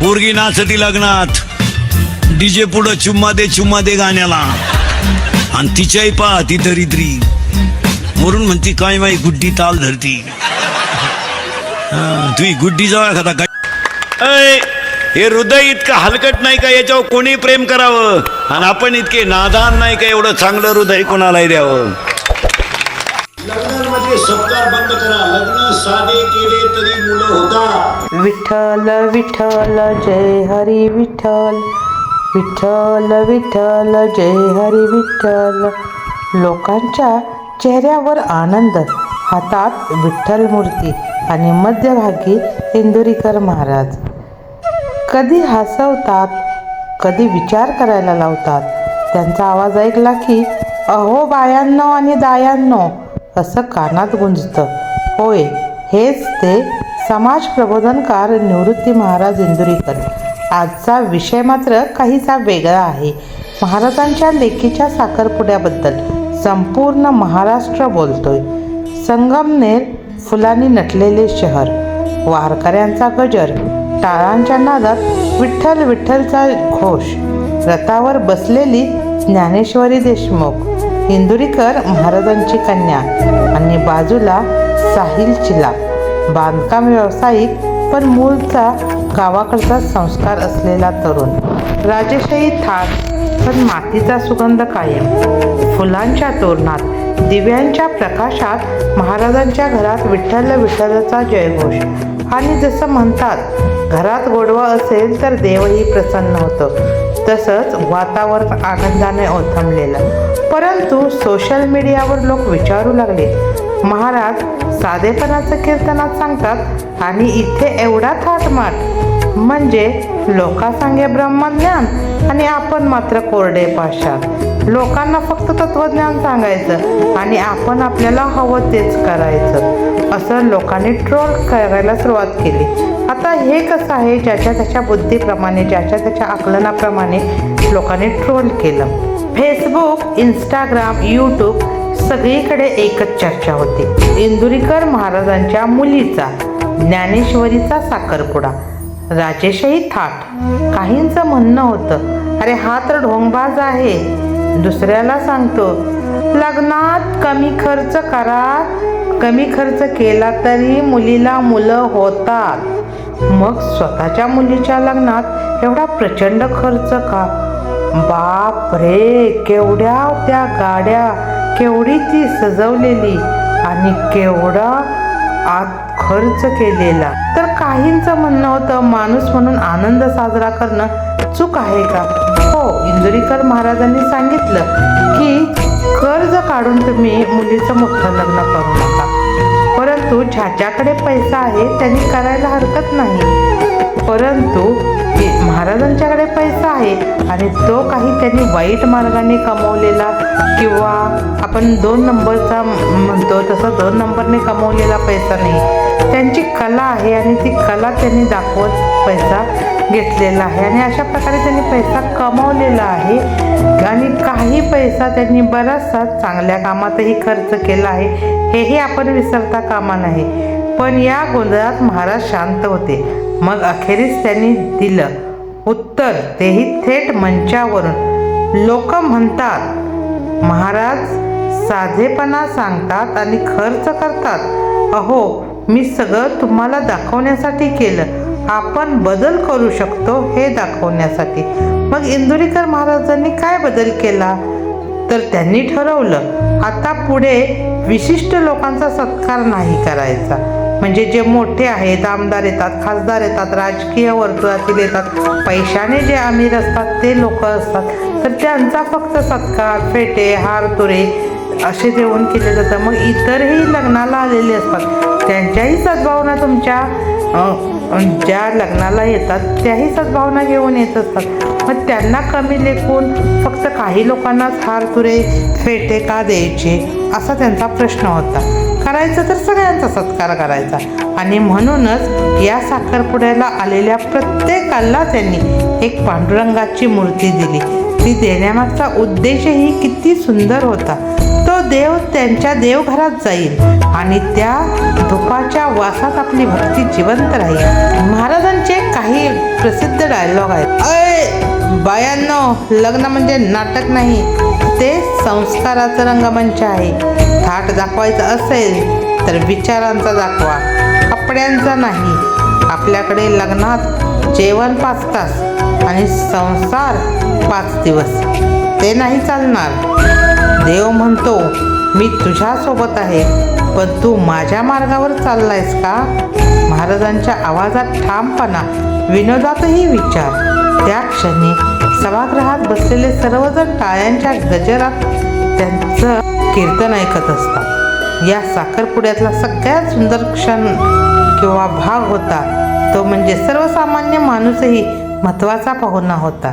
पोरगी नाचती लग्नात. डीजे पुढं चुम्मा दे चुम्मा दे गाण्याला. आणि तिच्याही पहा ती दरिद्री. वरून म्हणती काय माई गुड्डी ताल धरती. हा, तुही गुड्डी जवळ खाता काय अय, हे हृदय इतकं हलकट नाही का याच्यावर कोणी प्रेम करावं? आणि आपण इतके नादान नाही का एवढं चांगलं हृदय कोणालाही द्यावं? लग्नामध्ये सत्कार बंद करा. लग्न साधे केले तरी मुलं होतात. विठ्ठल विठ्ठल जय हरी विठ्ठल. विठ्ठल विठ्ठल जय हरी विठ्ठल. लोकांच्या चेहऱ्यावर आनंद हातात विठ्ठल मूर्ती आणि मध्यभागी इंदुरीकर महाराज. कधी हसवतात कधी विचार करायला लावतात. त्यांचा आवाज ऐकला की अहो बायांनो आणि दायांनो असं कानात गुंजतं. होय हेच ते समाज प्रबोधनकार निवृत्ती महाराज इंदुरीकर. आजचा विषय मात्र काहीसा वेगळा आहे. महाराजांच्या लेखीच्या साखरपुड्याबद्दल संपूर्ण महाराष्ट्र बोलतोय. संगमनेर फुलांनी नटलेले शहर वारकऱ्यांचा गजर टाळांच्या नादात विठ्ठल विठ्ठलचा घोष रथावर बसलेली ज्ञानेश्वरी देशमुख इंदुरीकर महाराजांची कन्या आणि बाजूला साहिल चिला. बांधकाम व्यावसायिक पण मूळचा गावाकडचा संस्कार असलेला तरुण. राजेशाही थाट पण मातीचा सुगंध कायम. फुलांच्या तोरणात दिव्यांच्या प्रकाशात महाराजांच्या घरात विठ्ठल विठ्ठलाचा जयघोष. आणि जसं म्हणतात घरात गोडवा असेल तर देवही प्रसन्न होतं. तसंच वातावरण आनंदाने ओथंबलेलं. परंतु सोशल मीडियावर लोक विचारू लागले. महाराज साधेपणाचं कीर्तनात सांगतात आणि इथे एवढा थाटमाट म्हणजे लोकांसांगे ब्रह्मज्ञान आणि आपण मात्र कोरडे पाशात लोकांना फक्त तत्वज्ञान सांगायचं आणि आपण आपल्याला हवं तेच करायचं. असं लोकांनी ट्रोल करायला सुरुवात केली. आता हे कसं आहे? ज्याच्या त्याच्या बुद्धीप्रमाणे ज्याच्या त्याच्या आकलनाप्रमाणे लोकांनी ट्रोल केलं. फेसबुक इंस्टाग्राम यूट्यूब सगळीकडे एकच चर्चा होती. इंदुरीकर महाराजांच्या मुलीचा ज्ञानेश्वरीचा साखरपुडा. राजेशही थाट. काहींचं म्हणणं होतं अरे हा तर ढोंगबाज आहे. दुसऱ्याला सांगतो लग्नात कमी खर्च करा. कमी खर्च केला तरी मुलीला मुलं होतात. मग स्वतःच्या मुलीच्या लग्नात एवढा प्रचंड खर्च का? बाप रे केवढ्या त्या गाड्या केवढी ती सजवलेली आणि केवढा आत खर्च केलेला. तर काहींचं म्हणणं होतं माणूस म्हणून आनंद साजरा करणं चूक आहे का? हो इंदुरीकर महाराजांनी सांगितलं की कर्ज काढून तुम्ही मुलीचं मोठं लग्न करू नका. परंतु ज्याच्याकडे पैसा आहे त्यांनी करायला हरकत नाही. परंतु महाराजांच्याकडे पैसा आहे आणि तो काही त्यांनी वाईट मार्गाने कमवलेला किंवा आपण दोन नंबरचा म्हणतो तसं दोन नंबरने कमवलेला पैसा नाही. त्यांची कला आहे आणि ती कला त्यांनी दाखवत पैसा घेतलेला आहे. आणि अशा प्रकारे त्यांनी पैसा कमवलेला आहे. आणि काही पैसा त्यांनी बराचसा चांगल्या कामातही खर्च केला आहे. हेही आपण विसरता कामा नाही. पण या गोंधळात महाराज शांत होते. मग अखेरीस त्यांनी दिलं. उत्तर तेही थेट मंचावरून. लोक म्हणतात महाराज साधेपणा सांगतात आणि खर्च करतात. अहो मी सगळं तुम्हाला दाखवण्यासाठी केलं. आपण बदल करू शकतो हे दाखवण्यासाठी. मग इंदुरीकर महाराजांनी काय बदल केला? तर त्यांनी ठरवलं आता पुढे विशिष्ट लोकांचा सत्कार नाही करायचा. म्हणजे जे मोठे आहेत आमदार येतात खासदार येतात राजकीय वर्तुळातील येतात पैशाने जे अमीर असतात ते लोक असतात. तर त्यांचा फक्त सत्कार फेटे हार तुरे असे जेवण केले जातं मग इतरही लग्नाला आलेले असतात. त्यांच्याही सद्भावना तुमच्या ज्या लग्नाला येतात त्याही सद्भावना घेऊन येत असतात. मग त्यांना कमी लेखून फक्त काही लोकांनाच हार तुरे फेटे का द्यायचे असा त्यांचा प्रश्न होता. करायचं तर सगळ्यांचा सत्कार करायचा. आणि म्हणूनच या साखरपुड्याला आलेल्या प्रत्येकाला त्यांनी एक पांडुरंगाची मूर्ती दिली. ती देण्यामागचा उद्देशही किती सुंदर होता. देव त्यांच्या देवघरात जाईल आणि त्या धुपाच्या वासात आपली भक्ती जिवंत राहील. महाराजांचे काही प्रसिद्ध डायलॉग आहेत. अय बायांनो लग्न म्हणजे नाटक नाही ते संस्काराचं रंगमंच आहे. थाट दाखवायचं असेल तर विचारांचा दाखवा कपड्यांचा नाही. आपल्याकडे लग्नात जेवण पाच तास आणि संसार पाच दिवस. ते नाही चालणार. देव म्हणतो मी तुझ्यासोबत आहे पण तू माझ्या मार्गावर चाललायस का? महाराजांच्या आवाजात ठामपणा विनोदातही विचार. त्या क्षणी सभागृहात बसलेले सर्वजण टाळ्यांच्या गजरात त्यांचं कीर्तन ऐकत असतात. या साखरपुड्यातला सगळ्यात सुंदर क्षण किंवा भाग होता तो म्हणजे सर्वसामान्य माणूसही महत्त्वाचा पाहुणा होता.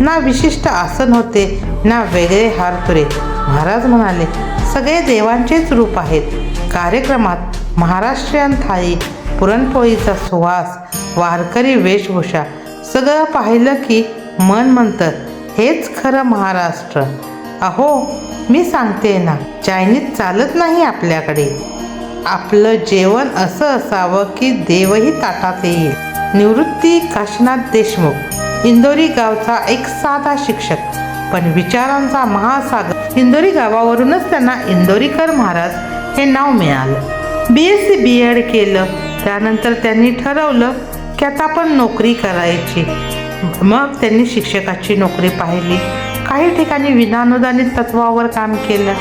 ना विशिष्ट आसन होते ना वेगळे हारतुरे महाराज म्हणाले सगळे देवांचेच रूप आहेत. कार्यक्रमात महाराष्ट्रीयन थाळी पुरणपोळीचा सुवास वारकरी वेशभूषा सगळं पाहिलं की मन म्हणतं हेच खरं महाराष्ट्र. अहो मी सांगते ना चायनीज चालत नाही आपल्याकडे. आपलं जेवण असं असावं की देवही ताटात येईल. निवृत्ती काशीनाथ देशमुख इंदोरी गावचा एक साधा शिक्षक पण विचारांचा महासागर इंदोरी गावावरूनच त्यांना इंदोरीकर महाराज हे नाव मिळालं. B S C B Ed केलं. त्यानंतर त्यांनी ठरवलं की आता आपण नोकरी करायची. मग त्यांनी शिक्षकाची नोकरी पाहिली. काही ठिकाणी विनानुदानित तत्वावर काम केलं.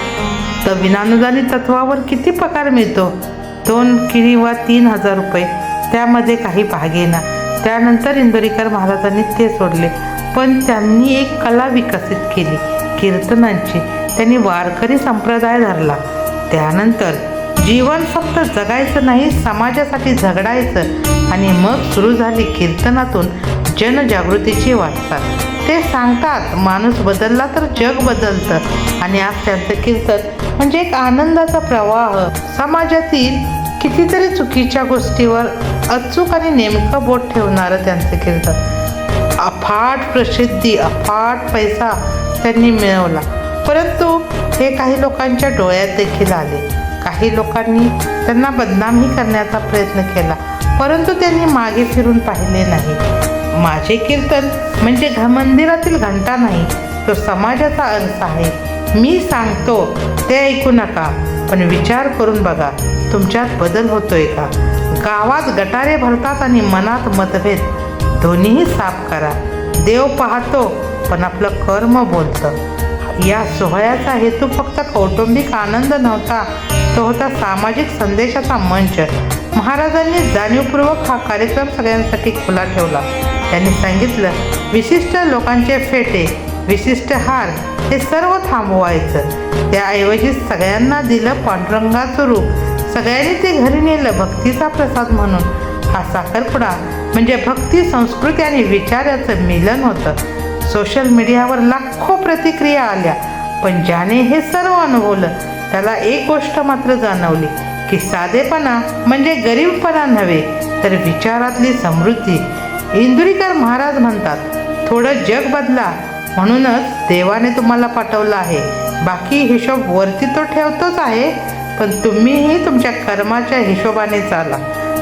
तर विनानुदानित तत्वावर किती पगार मिळतो? दोन किंवा तीन हजार रुपये. त्यामध्ये काही भागेना त्यानंतर इंदोरीकर महाराजांनी ते सोडले. पण त्यांनी एक कला विकसित केली. कीर्तनांची. त्यांनी वारकरी संप्रदाय धरला. त्यानंतर जीवन फक्त जगायचं नाही समाजासाठी झगडायचं आणि मग सुरू झाली कीर्तनातून जनजागृतीची वाटचाल. ते सांगतात माणूस बदलला तर जग बदलतं आणि आज त्यांचं कीर्तन म्हणजे एक आनंदाचा प्रवाह. समाजातील कितीतरी चुकीच्या गोष्टीवर अचूक आणि नेमकं बोट ठेवणारं त्यांचं कीर्तन. अफाट प्रसिद्धी अफाट पैसा त्यांनी मिळवला. परंतु हे काही लोकांच्या डोळ्यात देखील आले. काही लोकांनी त्यांना बदनामही करण्याचा प्रयत्न केला परंतु त्यांनी मागे फिरून पाहिले नाही. माझे कीर्तन म्हणजे घ मंदिरातील घंटा नाही तो समाजाचा अंश आहे. मी सांगतो ते ऐकू नका पण विचार करून बघा तुमच्यात बदल होतोय का? गावात गटारे भरतात आणि मनात मतभेद दोन्हीही साफ करा. देव पाहतो पण आपलं कर्म बोलतं. या सोहळ्याचा हेतू फक्त कौटुंबिक आनंद नव्हता. तो होता सामाजिक संदेशाचा मंच. महाराजांनी जाणीवपूर्वक हा कार्यक्रम सगळ्यांसाठी खुला ठेवला. त्यांनी सांगितलं विशिष्ट लोकांचे फेटे विशिष्ट हार हे सर्व थांबवायचं. त्याऐवजी सगळ्यांना दिलं पांडुरंगाचं रूप. सगळ्यांनी ते घरी नेलं भक्तीचा प्रसाद म्हणून. हा साखरपुडा म्हणजे भक्ती संस्कृती आणि विचाराचं मिलन होतं. सोशल मीडियावर लाखो प्रतिक्रिया आल्या पण ज्याने हे सर्व अनुभवलं त्याला एक गोष्ट मात्र जाणवली की साधेपणा म्हणजे गरीबपणा नव्हे तर विचारातली समृद्धी. इंदुरीकर महाराज म्हणतात थोडं जग बदला म्हणूनच देवाने तुम्हाला पाठवलं आहे. बाकी हिशोब वरती तो ठेवतोच आहे पण तुम्हीही तुमच्या कर्माच्या हिशोबाने चाला.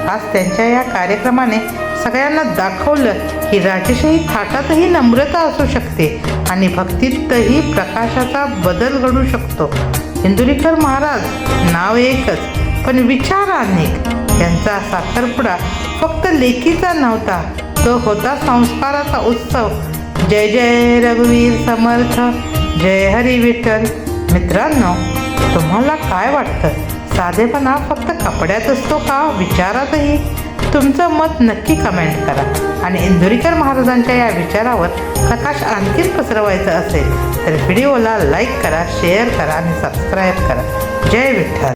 आज त्यांच्या या कार्यक्रमाने सगळ्यांना दाखवलं की राजेशाही थाटातही नम्रता असू शकते आणि भक्तीतही प्रकाशाचा बदल घडू शकतो. इंदुरीकर महाराज नाव एकच पण विचार अनेक. त्यांचा साखरपुडा फक्त लेखीचा नव्हता तो होता संस्काराचा उत्सव. जय जय रघुवीर समर्थ जय हरी विठ्ठल. मित्रांनो तुम्हाला काय वाटतं? साधेपणा फक्त कपड्यात असतो का? विचारातही. तुमचं मत नक्की कमेंट करा. आणि इंदुरीकर महाराजांच्या या विचारावर प्रकाश आणखीन पसरवायचं असेल तर व्हिडिओला लाईक करा शेअर करा आणि सबस्क्राईब करा. जय विठ्ठल.